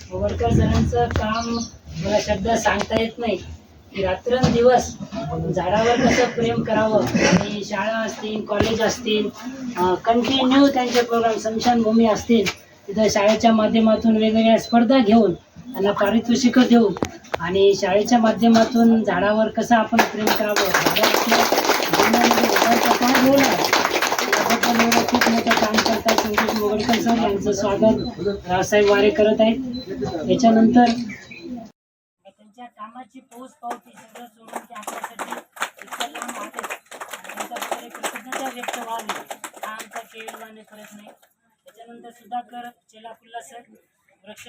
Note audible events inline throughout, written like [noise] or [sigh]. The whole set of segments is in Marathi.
गोवरकर सरांचं काम मला शब्द सांगता येत नाही. की रात्रंदिवस झाडावर कसं प्रेम करावं? आणि शाळा असतील कॉलेज असतील कंटिन्यू त्यांचे प्रोग्राम स्मशानभूमी असतील तिथं शाळेच्या माध्यमातून वेगवेगळ्या स्पर्धा घेऊन त्यांना पारितोषिकं देऊ आणि शाळेच्या माध्यमातून झाडावर कसं आपण प्रेम करावं आपल्या जीवनामध्ये झाडाचा काय रोल आहे त्याबद्दल एवढं खूप मोठं काम करतात संतोष त्यांचं स्वागत रावसाहेब वारे करत आहेत याच्यानंतर त्यांच्या कामाची पोच पावती सगळं सोडून ते आपल्यासाठी इतकं लांब आले त्यांच्याकडे कृतज्ञता व्यक्त व्हावी हा आमचा केळवाने करत नाही त्याच्यानंतर सुधाकर चेलापुल्ला सर वृक्ष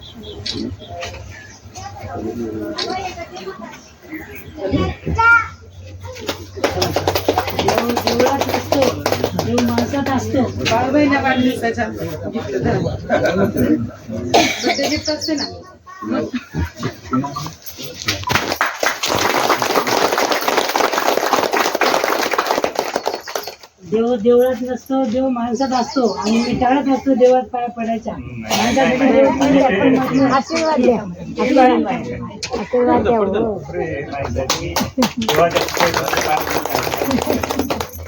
असतो बाळूबाईला बर्थडे गिफ्ट असते ना. [laughs] [laughs] देव देवळात नसतो देव माणसात असतो आणि मी टाळत असतो देवात पाया पडायच्या. आशीर्वाद द्या. आशीर्वाद द्या. हो.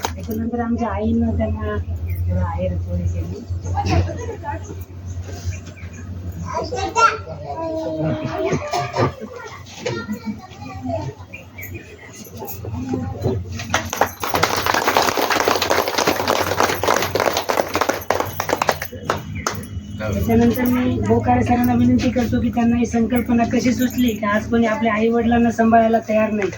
त्याच्यानंतर आमच्या आईनं त्यांना थोडं आहेर थोडी केली त्याच्यानंतर मी बोकारे सरांना विनंती करतो की त्यांना ही संकल्पना कशी सुचली की आज कोणी आपल्या आई वडिलांना सांभाळायला तयार नाही.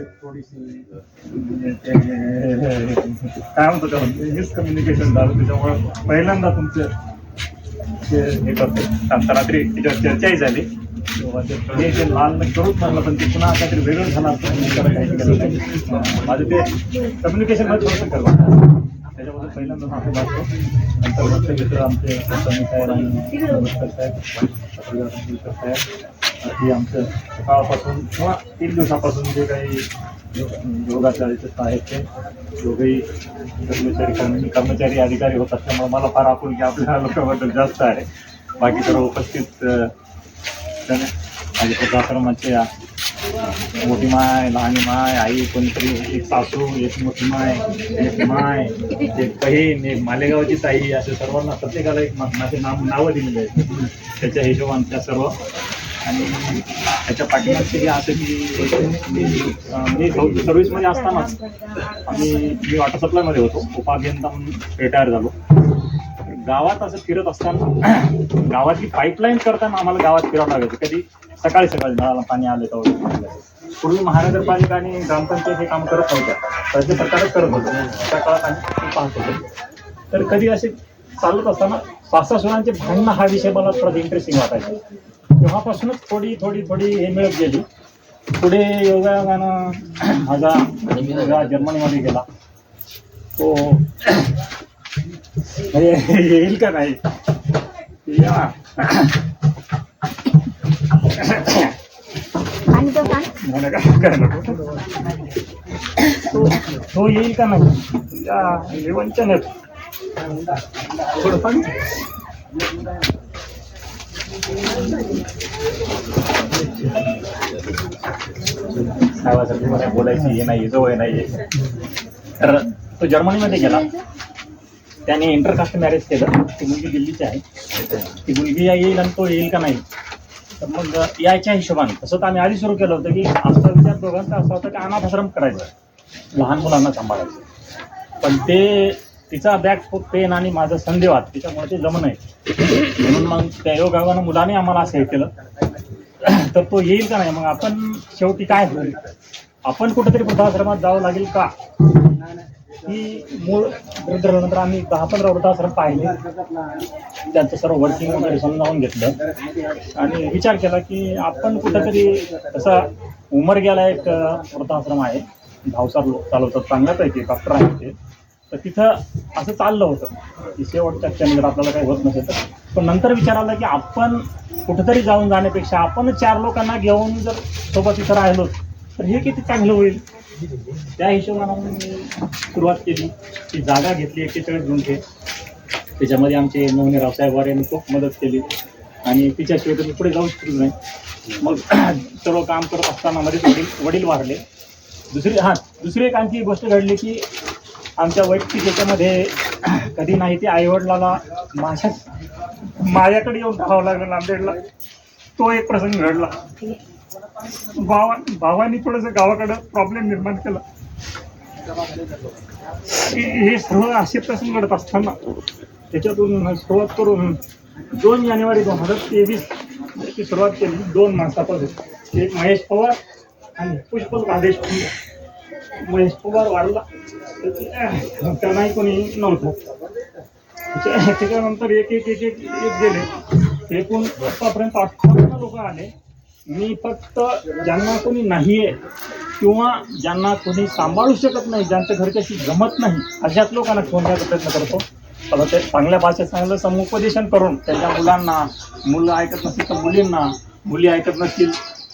थोडीशी काय म्हणतो त्या मिसकम्युनिकेशन झालं त्याच्यामुळं पहिल्यांदा तुमचं हे करतो. आता रात्री त्याच्यावर चर्चाही झाली. तेव्हा ते हे जे लाल करूच म्हणलं पण ते पुन्हा काहीतरी वेगळं झालं असतं. काही केलं नाही. माझं ते कम्युनिकेशनमध्ये थोडंसं करतो त्याच्यामध्ये पहिल्यांदा माफी मागतो नंतर लक्ष आमचे स्वामी साहेब आणि नमस्कार साहेब साहेब हे आमचं सकाळपासून किंवा तीन दिवसापासून जे काही योगाचार्य आयोजक आहेत ते दोघेही कर्मचारी कर्मी कर्मचारी अधिकारी होत असल्यामुळे मला फार आपुलकी आपल्या लोकांबद्दल जास्त आहे. बाकी सर्व उपस्थित अ, जण माझे वृद्धाश्रमाचे मोठी माय लहान माय आई कोणतरी एक सासू एक मोठी माय एक माय एक बहीण एक मालेगावची ताई असे सर्वांना प्रत्येकाला एक माझे नाव नावं दिलेले आहेत. त्याच्या हिशोबाने त्या सर्व आणि त्याच्या पाठीमागचे हे असं की मी म्हणजे सर्व्हिसमध्ये असतानाच आम्ही मी वॉटर सप्लायमध्ये होतो. उपाभियंता म्हणून रिटायर झालो. गावात असं फिरत असताना [clears throat] गावातली पाईपलाईन करताना आम्हाला गावात फिरावं लागायचं. कधी सकाळी सकाळी नळाला पाणी आले तर पूर्वी महानगरपालिका आणि ग्रामपंचायत हे काम करत नव्हत्या. राज्य सरकारच करत होतं. त्या काळात आम्ही पाहत होतो. तर कधी असे चालत असताना सासासुरांचे भांडणं हा विषय मला थोडा इंटरेस्टिंग वाटायचा. तेव्हापासूनच थोडी थोडी थोडी हे मिळत गेली. पुढे योगायोगानं माझा मुलगा जर्मनीमध्ये गेला. तो येईल का नाही? या. तो नाही, नाही, येईल का नाही? या हे वंचन आहेत बोलायची हे नाही जवळ नाही तर तो जर्मनीमध्ये गेला. त्याने इंटरकास्ट मॅरेज केलं. ती मुलगी दिल्लीची आहे. ती मुलगी या येईल आणि तो येईल का नाही? तर मग यायच्या हिशोबाने तसं तर आम्ही आधी सुरू केलं होतं की आमचा विचार दोघांचा असा होता की अनाथाश्रम करायचं. लहान मुलांना सांभाळायचं. पण ते तिचा बॅग पेन आणि माझा संधिवात तिच्यामुळे ते जमन आहे. म्हणून मग त्या योगावानं मुलाने आम्हाला असं हे केलं. तर तो येईल का नाही? मग आपण शेवटी काय होईल? आपण कुठेतरी वृद्धाश्रमात जावं लागेल का? ही मूळ वृद्धानंतर आम्ही दहा पंधरा वृद्धाश्रम पाहिले. त्यांचं सर्व वर्किंग वगैरे समजावून घेतलं. आणि विचार केला की आपण कुठेतरी तसा गेला एक वृद्धाश्रम आहे. भावसार लोक चालवतात चांगल्यापैकी डॉक्टर आहेत ते. तर तिथं असं चाललं होतं. की शेवटच्या क्षणी जर आपल्याला काही होत नसेल तर. पण नंतर विचार आला की आपण कुठेतरी जाऊन जाण्यापेक्षा आपण चार लोकांना घेऊन जर सोबत तिथं राहिलो तर हे किती चांगलं होईल? त्या हिशोबानं मी सुरुवात केली. ती जागा घेतली एकेचाळीस गुंठे. त्याच्यामध्ये आमचे मोहने रावसाहेब यांनी खूप मदत केली. आणि तिच्याशिवाय तर मी पुढे जाऊ शकलो नाही. मग [clears throat] सर्व काम करत असताना मध्ये वडील वडील वारले. दुसरी हां दुसरी एक आणखी गोष्ट घडली की आमच्या वैयक्तिक याच्यामध्ये कधी नाही ते आईवडिलाला माझ्या माझ्याकडे येऊन राहावं लागलं नांदेडला. तो एक प्रसंग घडला. भावा भावानी थोडंसं गावाकडं प्रॉब्लेम निर्माण केला. हे हे सर्व असे प्रसंग घडत असताना त्याच्यातून सुरुवात करून दोन जानेवारी दोन हजार तेवीस सुरुवात केली. दोन माणसापासून. एक महेश पवार आणि पुष्पल राधेश महेश बार वाढला. त्यांनाही कोणी नव्हतं. त्याच्यानंतर एक एक एक एक एक गेले. एकूण आतापर्यंत अठ्ठावन्न लोक आले. मी फक्त ज्यांना कोणी नाही आहे किंवा ज्यांना कोणी सांभाळू शकत नाही ज्यांच्या घरच्याशी जमत नाही अशाच लोकांना फोन प्रयत्न करतो. आता ते चांगल्या भाषेत चांगलं समुपदेशन करून त्यांच्या मुलांना मुलं ऐकत नसतील तर मुलींना मुली ऐकत नसतील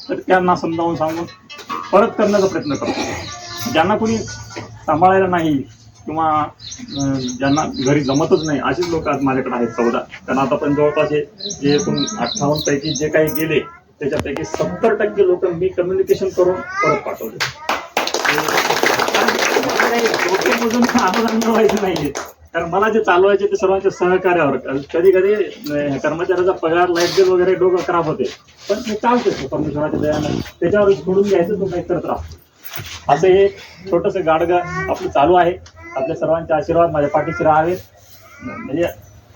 तर त्यांना समजावून सांगून परत करण्याचा प्रयत्न करतो. ज्यांना कोणी सांभाळायला नाही किंवा ज्यांना घरी जमतच नाही अशीच लोक आज माझ्याकडे आहेत चौदा. कारण पण जवळपास हे जे एकूण अठ्ठावन्न पैकी जे काही गेले त्याच्यापैकी सत्तर टक्के लोक मी कम्युनिकेशन करून परत पाठवले. मला डोके मिळवायचं नाहीये. कारण मला जे चालवायचे ते सर्वांच्या सहकार्यावर. कधी कधी कर्मचाऱ्याचा पगार लाइट बिल वगैरे डोकं खराब होते. पण ते चालते परमेश्वराच्या दयानं. त्याच्यावर सोडून घ्यायचं तो काही त्रास असं हे छोटस गाडगं आपलं चालू आहे. आपल्या सर्वांचे आशीर्वाद माझ्या पाठीशी राहावेत म्हणजे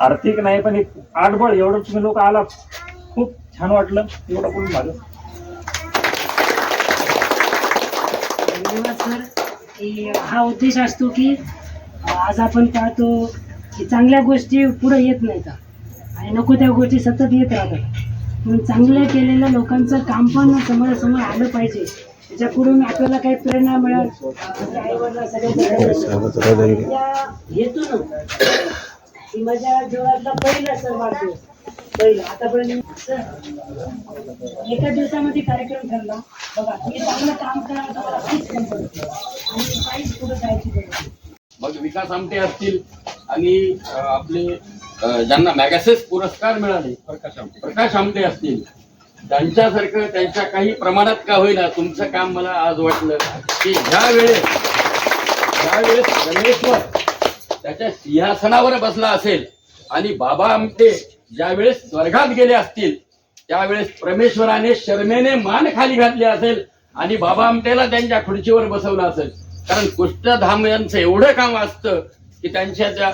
आर्थिक नाही पण एक आठबळ एवढं तुम्ही लोक आला खूप छान वाटलं. एवढं बोलून माझं. धन्यवाद सर. की हा उद्देश असतो की आज आपण पाहतो की चांगल्या गोष्टी पुढे येत नाही का आणि नको त्या गोष्टी सतत येत राहतात. म्हणून चांगलं केलेल्या लोकांचं काम पण समोरासमोर आलं पाहिजे. त्याच्याकडून आपल्याला काही प्रेरणा मिळेल. हेतून ही माझ्या जीवनातला पहिला सर वाढदिवस पहिला. आतापर्यंत एका दिवसामध्ये कार्यक्रम ठरला. बघा तुम्ही चांगलं काम करा तुम्हाला काहीच कमी पडत नाही. आणि काहीच पुढे जायची. मग विकास आमटे असतील आणि आपले ज्यांना मॅगसेस पुरस्कार मिळाले प्रकाश आमटे. असतील. त्यांच्यासारखं त्यांच्या काही प्रमाणात का होईना तुमचं काम मला आज वाटलं की ज्या वेळेस ज्या वेळेस गणेश्वर त्याच्या सिंहासनावर बसला असेल आणि बाबा आमटे ज्या वेळेस स्वर्गात गेले असतील त्यावेळेस परमेश्वराने शर्मेने मान खाली घातली असेल आणि बाबा आमटेला त्यांच्या खुर्चीवर बसवलं असेल. कारण कुष्ठधाम यांचं एवढं काम असतं की त्यांच्या त्या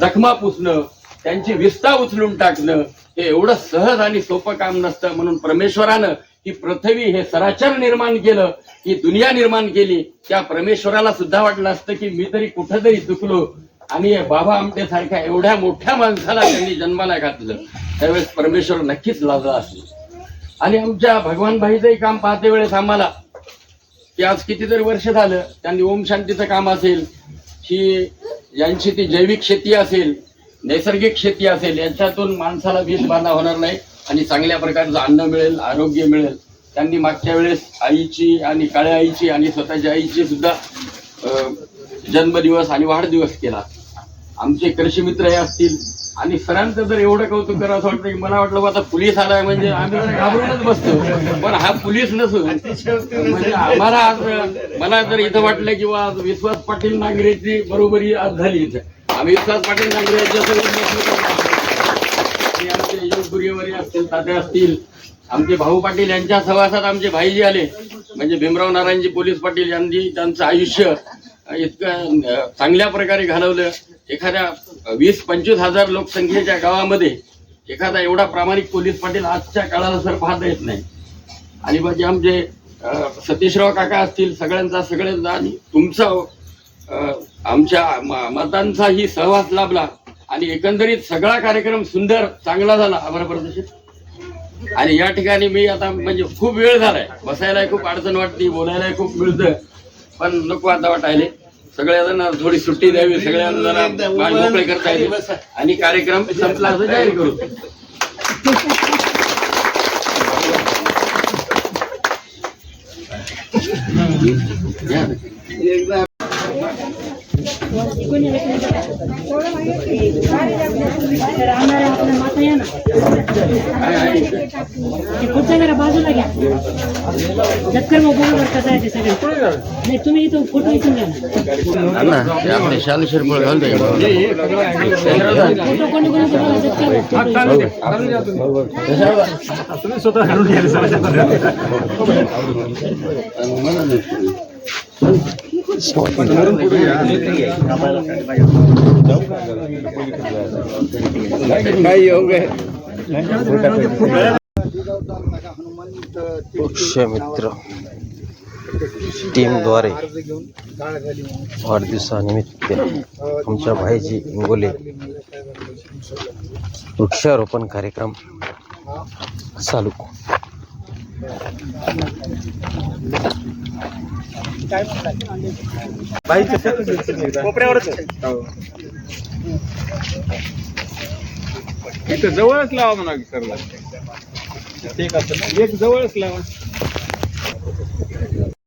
जखमा पुसणं त्यांची विस्ता उचलून टाकणं हे एवढं सहज आणि सोपं काम नसतं. म्हणून परमेश्वरानं ही पृथ्वी हे सराचर निर्माण केलं ही दुनिया निर्माण केली. त्या परमेश्वराला सुद्धा वाटलं असतं की मी तरी कुठंतरी चुकलो. आणि बाबा आमटे सारख्या एवढ्या मोठ्या माणसाला त्यांनी जन्माला घातलं. त्यावेळेस परमेश्वर नक्कीच लाजला असेल. आणि आमच्या भगवान भाईचंही काम पाहते वेळेस आम्हाला. की आज कितीतरी वर्ष झालं त्यांनी ओम शांतीचं काम असेल. ही यांची ती जैविक शेती असेल नैसर्गिक शेती असेल याच्यातून माणसाला वीज बाधा होणार नाही आणि चांगल्या प्रकारचं अन्न मिळेल आरोग्य मिळेल. त्यांनी मागच्या वेळेस आईची आणि काळ्या आईची आणि स्वतःच्या आईची सुद्धा जन्मदिवस आणि वाढदिवस केला. आमचे कृषी मित्र हे असतील आणि सरांचं जर एवढं कौतुक करावं असं वाटतं की मला वाटलं बा आता पोलीस आलाय म्हणजे आम्ही जरा घाबरूनच बसतो. पण हा पोलीस नसून म्हणजे आम्हाला आज मला जर इथं वाटलं की आज विश्वास पाटील नागरेची बरोबरी आज झाली इथं. आम्ही विश्वास पाटील नागरे यांच्यासोबत आमचे योग असतील तात्या असतील आमचे भाऊ पाटील यांच्या सहवासात आमचे भाईजी आले. म्हणजे भीमराव नारायणजी पोलीस पाटील यांनी त्यांचं आयुष्य इतकं चांगल्या प्रकारे घालवलं. एखाद्या वीस पंचवीस हजार लोकसंख्येच्या गावामध्ये एखादा एवढा प्रामाणिक पोलीस पाटील आजच्या काळाला सर पाहता येत नाही. आणि म्हणजे आमचे सतीशराव काका असतील सगळ्यांचा सगळ्यांचा आणि तुमचा आमच्या म- मतांचाही सहवास लाभला आणि एकंदरीत सगळा कार्यक्रम सुंदर चांगला झाला. आभार प्रदर्शित. आणि या ठिकाणी मी आता म्हणजे खूप वेळ झालाय. बसायला खूप अडचण वाटते बोलायला खूप मिळतं पण नको आता वाटायले. सगळ्यांना थोडी सुट्टी द्यावी सगळ्यांना जरा मोकळे करता येईल. आणि कार्यक्रम संपला. असं जाहीर करू. या. तर आम्हाला बाजूला घ्या जक्कर मग बरोबर कसं आहे ते सगळं नाही तुम्ही इथं फोटो इथून घ्या ना. आपले शाल शिरपळ घाल फोटो कोणी कोणी तुम्ही स्वतः घालून घ्यायला सर वृक्षमित्र टीमद्वारे वाढदिवसानिमित्त आमच्या भाईजी इंगोले वृक्षारोपण कार्यक्रम चालू. कोपऱ्यावरच इथं जवळच लावा म्हणा सरला. एक जवळच लावा.